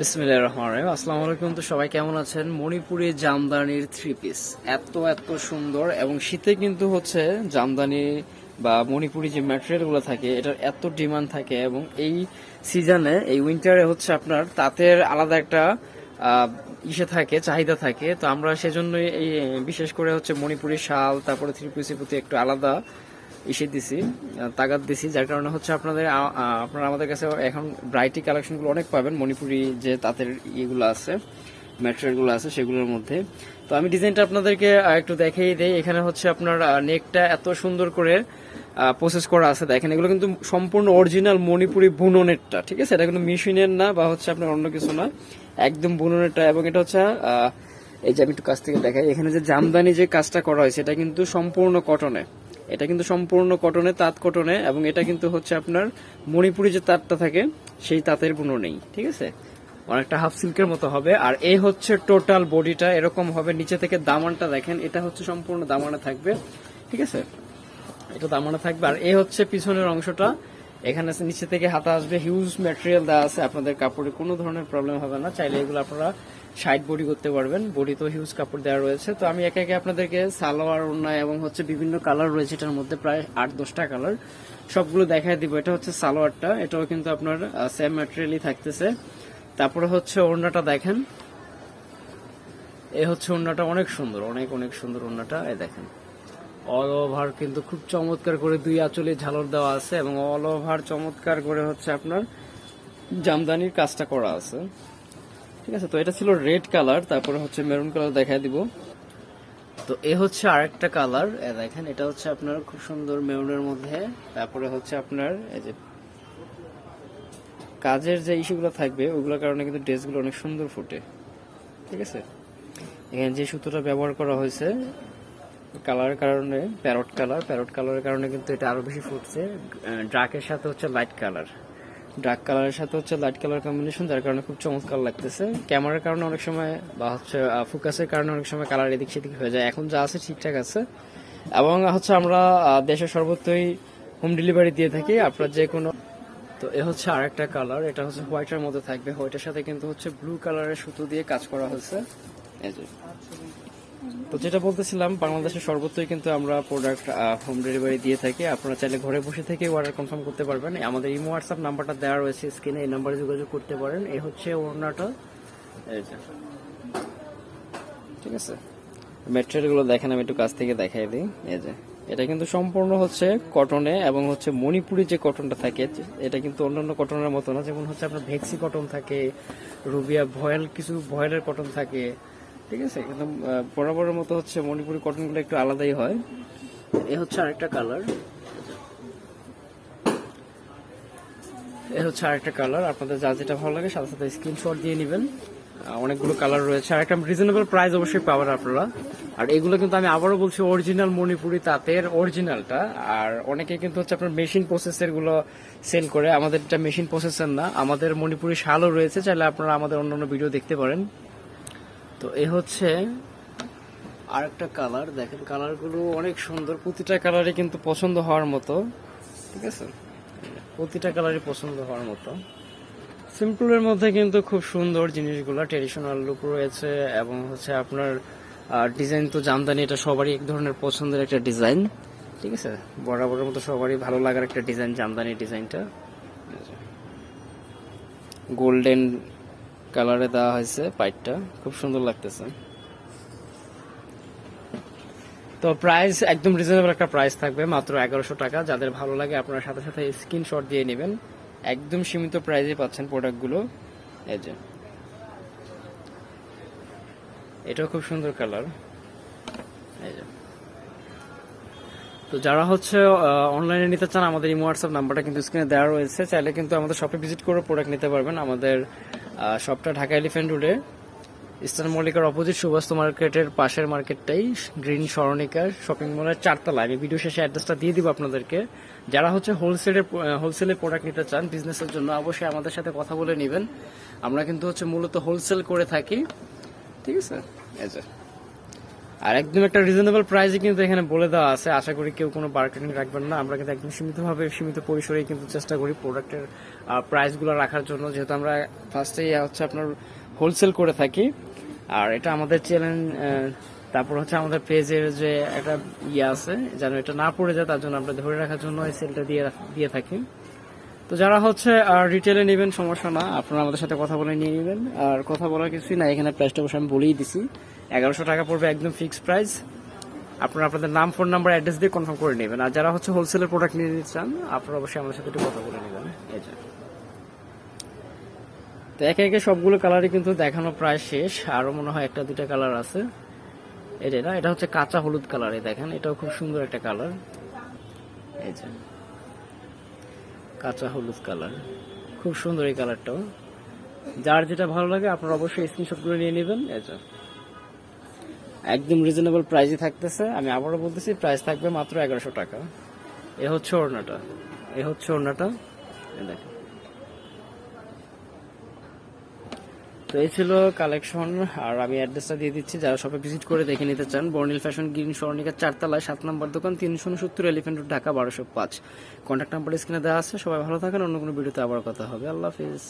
বিসমিল্লাহ রহমান রহিম। আসসালামু আলাইকুম, তো সবাই কেমন আছেন? মণিপুরি জামদানির থ্রি পিস এত এত সুন্দর এবং শীতে কিন্তু হচ্ছে জামদানি বা মণিপুরি যে ম্যাটেরিয়ালগুলো থাকে, এটার এত ডিমান্ড থাকে এবং এই সিজনে এই উইন্টারে হচ্ছে আপনার তাঁতের আলাদা একটা ইসে থাকে, চাহিদা থাকে। তো আমরা সেজন্যই এই, বিশেষ করে হচ্ছে মণিপুরি শাল, তারপরে থ্রি পিসের প্রতি একটু আলাদা। ইসে দিছি তাগাদ দিছি, যার কারণে হচ্ছে আপনাদের আপনারা আমাদের কাছে এখন ব্রাইটি কালেকশনগুলো অনেক পাবেন, মণিপুরি যে তাঁতের ইয়েগুলো আছে ম্যাটেরিয়ালগুলো আছে সেগুলোর মধ্যে। তো আমি ডিজাইনটা আপনাদেরকে একটু দেখিয়ে দিই। এখানে হচ্ছে আপনার নেকটা এত সুন্দর করে প্রসেস করা আছে। দেখেন, এগুলো কিন্তু সম্পূর্ণ অরিজিনাল মণিপুরি বুননেরটা, ঠিক আছে? এটা কিন্তু মেশিনের না বা হচ্ছে আপনার অন্য কিছু না, একদম বুননেরটা এবং এটা হচ্ছে এই যে আমি একটু কাছ থেকে দেখাই। এখানে যে জামদানি যে কাজটা করা হয়েছে, এটা কিন্তু সম্পূর্ণ কটনে এটা কিন্তু সম্পূর্ণ কটনে, তাঁত কটনে, এবং এটা কিন্তু হচ্ছে আপনার মণিপুরি যে তাঁতটা থাকে, সেই তাঁতের বুনো নেই, ঠিক আছে? অনেকটা হাফ সিল্কের মতো হবে, আর এই হচ্ছে টোটাল বডিটা এরকম হবে, নিচে থেকে দামানটা দেখেন, এটা হচ্ছে সম্পূর্ণ দামানে থাকবে, ঠিক আছে? এটা দামানে থাকবে, আর এই হচ্ছে পিছনের অংশটা এখানে আছে, নিচে থেকে হাতা আসবে হিউজ ম্যাটেরিয়াল দেওয়া আছে। আপনাদের কাপড়ে কোনো ধরনের প্রবলেম হবে না। চাইলে এগুলো আপনারা সাইড বডি করতে পারবেন। বডি তো হিউজ কাপড় দেওয়া রয়েছে। তো আমি একে একে আপনাদেরকে সালোয়ার, ওড়না এবং হচ্ছে বিভিন্ন কালার রয়েছে। এটার মধ্যে প্রায় আট দশটা কালার সবগুলো দেখায় দিব। এটা হচ্ছে সালোয়ারটা। এটাও কিন্তু আপনার সেম ম্যাটেরিয়ালই থাকতেছে। তারপরে হচ্ছে ওড়নাটা দেখেন। এ হচ্ছে ওড়নাটা অনেক সুন্দর, অনেক অনেক সুন্দর ওড়নাটা। এ দেখেন। অল ওভার কিন্তু খুব চমৎকার করে দুই আঁচলে ঝালর দেওয়া আছে এবং অল ওভার চমৎকার করে হচ্ছে আপনার জামদানির কাজটা করা আছে। ঠিক আছে, তো এটা ছিল রেড কালার তারপরে হচ্ছে মেরুন কালার দেখাই দিব। তো এ হচ্ছে আরেকটা কালার দেখেন, এটা হচ্ছে আপনার খুব সুন্দর মেরুনের মধ্যে। তারপরে হচ্ছে আপনার এই যে কাজের যে ইস্যুগুলো থাকবে, ওগুলোর কারণে কিন্তু ড্রেসগুলো অনেক সুন্দর ফুটে। ঠিক আছে? এখানে যে সুতোটা ব্যবহার করা হয়েছে কালারের কারণে প্যারট কালার প্যারট কালারের কারণে কিন্তু এটা আরও বেশি ফুটছে। ডার্কের সাথে হচ্ছে লাইট কালার ডার্ক কালারের সাথে হচ্ছে লাইট কালার কম্বিনেশন যার কারণে খুব চমৎকার লাগতেছে। ক্যামেরার কারণে অনেক সময়, বা হচ্ছে ফোকাসের কারণে অনেক সময় কালার এদিক সেদিক হয়ে যায়। এখন যা আছে ঠিকঠাক আছে। এবং হচ্ছে আমরা দেশের সর্বত্রই হোম ডেলিভারি দিয়ে থাকি। আপনার যে কোনো তো এ হচ্ছে আরেকটা কালার এটা হচ্ছে হোয়াইটের মধ্যে থাকবে। হোয়াইটের সাথে কিন্তু হচ্ছে ব্লু কালারের সুতো দিয়ে কাজ করা হয়েছে। এই যে। তো যেটা বলতেছিলাম, বাংলাদেশের সর্বত্রই কিন্তু আমরা প্রোডাক্ট হোম ডেলিভারি দিয়ে থাকি। আপনারা চাইলে ঘরে বসে থেকে অর্ডার কনফার্ম করতে পারবেন। আমাদের ইমো হোয়াটসঅ্যাপ নাম্বারটা দেওয়া রয়েছে স্ক্রিনে এই নাম্বারে যোগাযোগ করতে পারেন। এই হচ্ছে ওড়নাটা। ঠিক আছে? ম্যাটেরিয়ালগুলো দেখেন, আমি একটু কাছ থেকে দেখাই দিই। এই যে। এটা কিন্তু সম্পূর্ণ হচ্ছে কটনে এবং হচ্ছে মণিপুরি যে কটনটা থাকে, এটা কিন্তু অন্যান্য কটনের মতো না। যেমন হচ্ছে আপনার ভেক্সি কটন থাকে, রুবিয়া ভয়েল, কিছু ভয়েলের কটন থাকে। ঠিক আছে? একদম বরাবরের মতো হচ্ছে মণিপুরি কটনগুলো একটু আলাদাই হয়। এ হচ্ছে আরেকটা কালার। এ হচ্ছে আরেকটা কালার। আপনাদের যা যেটা ভালো লাগে, সাথে সাথে স্ক্রিনশট দিয়ে নেবেন। অনেকগুলো কালার রয়েছে। আর একটা রিজনেবল প্রাইস অবশ্যই পাবেন আপনারা। আর এগুলো কিন্তু আমি আবারও বলছি অরিজিনাল মণিপুরি তাঁতের অরিজিনালটা আর অনেকে কিন্তু হচ্ছে আপনার মেশিন প্রসেসেরগুলো সেল করে। আমাদের এটা মেশিন প্রসেসর না, আমাদের মণিপুরি শালও রয়েছে। চাইলে আপনারা আমাদের অন্যান্য ভিডিও দেখতে পারেন। তো এ হচ্ছে আরেকটা কালার দেখেন কালারগুলো অনেক সুন্দর। প্রতিটা কালারই কিন্তু পছন্দ হওয়ার মতো। ঠিক আছে? প্রতিটা কালারই পছন্দ হওয়ার মতো। সিম্পলের মধ্যে কিন্তু খুব সুন্দর জিনিসগুলো ট্রেডিশনাল লুক রয়েছে এবং হচ্ছে আপনার ডিজাইন তো জামদানি, এটা সবারই এক ধরনের পছন্দের একটা ডিজাইন ঠিক আছে? বরাবরের মতো সবারই ভালো লাগার একটা ডিজাইন জামদানি ডিজাইনটা গোল্ডেন কালারে দেওয়া হয়েছে পাইপটা খুব সুন্দর লাগতেছে। তো প্রাইস একদম রিজনেবল একটা প্রাইস থাকবে, মাত্র এগারোশো টাকা। যাদের ভালো লাগে আপনারা সাথে সাথে স্ক্রিনশট দিয়ে নেবেন। একদম সীমিত প্রাইসে পাচ্ছেন প্রোডাক্টগুলো এই যে। এটাও খুব সুন্দর কালার এই যে। তো যারা হচ্ছে অনলাইনে নিতে চান, আমাদের ইমো হোয়াটসঅ্যাপ নাম্বারটা কিন্তু স্ক্রিনে দেওয়া রয়েছে। চাইলে কিন্তু আমাদের শপে ভিজিট করে প্রোডাক্ট নিতে পারবেন। আমাদের শপটা ঢাকা এলিফেন্ট রোডে ইস্টার্ন মল্লিকার অপোজিট সুভাষ মার্কেটের পাশের মার্কেটটাই গ্রিন স্মরণিকার শপিং মলের চারতলা। আমি ভিডিও শেষে অ্যাড্রেসটা দিয়ে দিব আপনাদেরকে। যারা হচ্ছে হোলসেলের হোলসেলে প্রোডাক্ট নিতে চান বিজনেসের জন্য অবশ্যই আমাদের সাথে কথা বলে নেবেন। আমরা কিন্তু হচ্ছে মূলত হোলসেল করে থাকি। ঠিক আছে? আর একদম একটা রিজনেবল প্রাইসে কিন্তু এখানে বলে দেওয়া আছে। আশা করি কেউ কোনো বার্গেনিং রাখবেন না। আমরা কিন্তু একদম সীমিতভাবে, সীমিত পরিসরেই কিন্তু চেষ্টা করি প্রোডাক্টের প্রাইসগুলো রাখার জন্য। যেহেতু আমরা ফার্স্টেই হচ্ছে আপনার হোলসেল করে থাকি। আর এটা আমাদের চ্যালেঞ্জ তারপর হচ্ছে আমাদের পেজের যে একটা ইয়ে আছে, যেন এটা না পড়ে যায়, তার জন্য আমরা ধরে রাখার জন্য এই সেলটা দিয়ে দিয়ে থাকি। তো যারা হচ্ছে, আর রিটেলে নেবেন, সমস্যা না। আপনারা আমাদের সাথে কথা বলে নিয়ে নেবেন। আর কথা বলার কিছুই না, এখানে প্রাইসটা অবশ্যই আমি বলেই দিছি। এগারোশো টাকা পড়বে একদম ফিক্স প্রাইস আপনারা আপনাদের নাম ফোন নাম্বার অ্যাড্রেস দিয়ে কনফার্ম করে নেবেন। আর যারা হচ্ছে হোলসেলের প্রোডাক্ট নিয়ে নিতে চান, আপনারা অবশ্যই আমাদের সাথে একটু কথা বলে নেবেন। যে। তো একে একে সবগুলো কালারই কিন্তু দেখানো প্রায় শেষ। আরও মনে হয় একটা দুটা কালার আছে। এটা না, এটা হচ্ছে কাঁচা হলুদ কালার দেখেন। এটাও খুব সুন্দর একটা কালার এই যে। কাঁচা হলুদ কালার। খুব সুন্দর এই কালারটাও। যার যেটা ভালো লাগে, আপনারা অবশ্যই স্ক্রিনশটগুলো করে নিয়ে নেবেন। এটা একদম রিজনেবল প্রাইসই থাকতেছে। আমি আবারও বলতেছি প্রাইস থাকবে মাত্র এগারোশো টাকা। এ হচ্ছে ওড়নাটা। এ হচ্ছে ওড়নাটা। দেখেন। তো এই ছিল কালেকশন আর আমি অ্যাড্রেসটা দিয়ে দিচ্ছি। যারা সবাই ভিজিট করে দেখে নিতে চান বর্নিল ফ্যাশন গ্রিন স্বর্ণিকা চারতলায়, সাত নম্বর দোকান, তিনশো উনসত্তর এলিফেন্ট রোড ঢাকা, বারোশো পাঁচ। কন্ট্যাক্ট নাম্বার স্ক্রিনে দেওয়া আছে। সবাই ভালো থাকেন, অন্য কোনো ভিডিওতে আবার কথা হবে। আল্লাহ হাফিজ।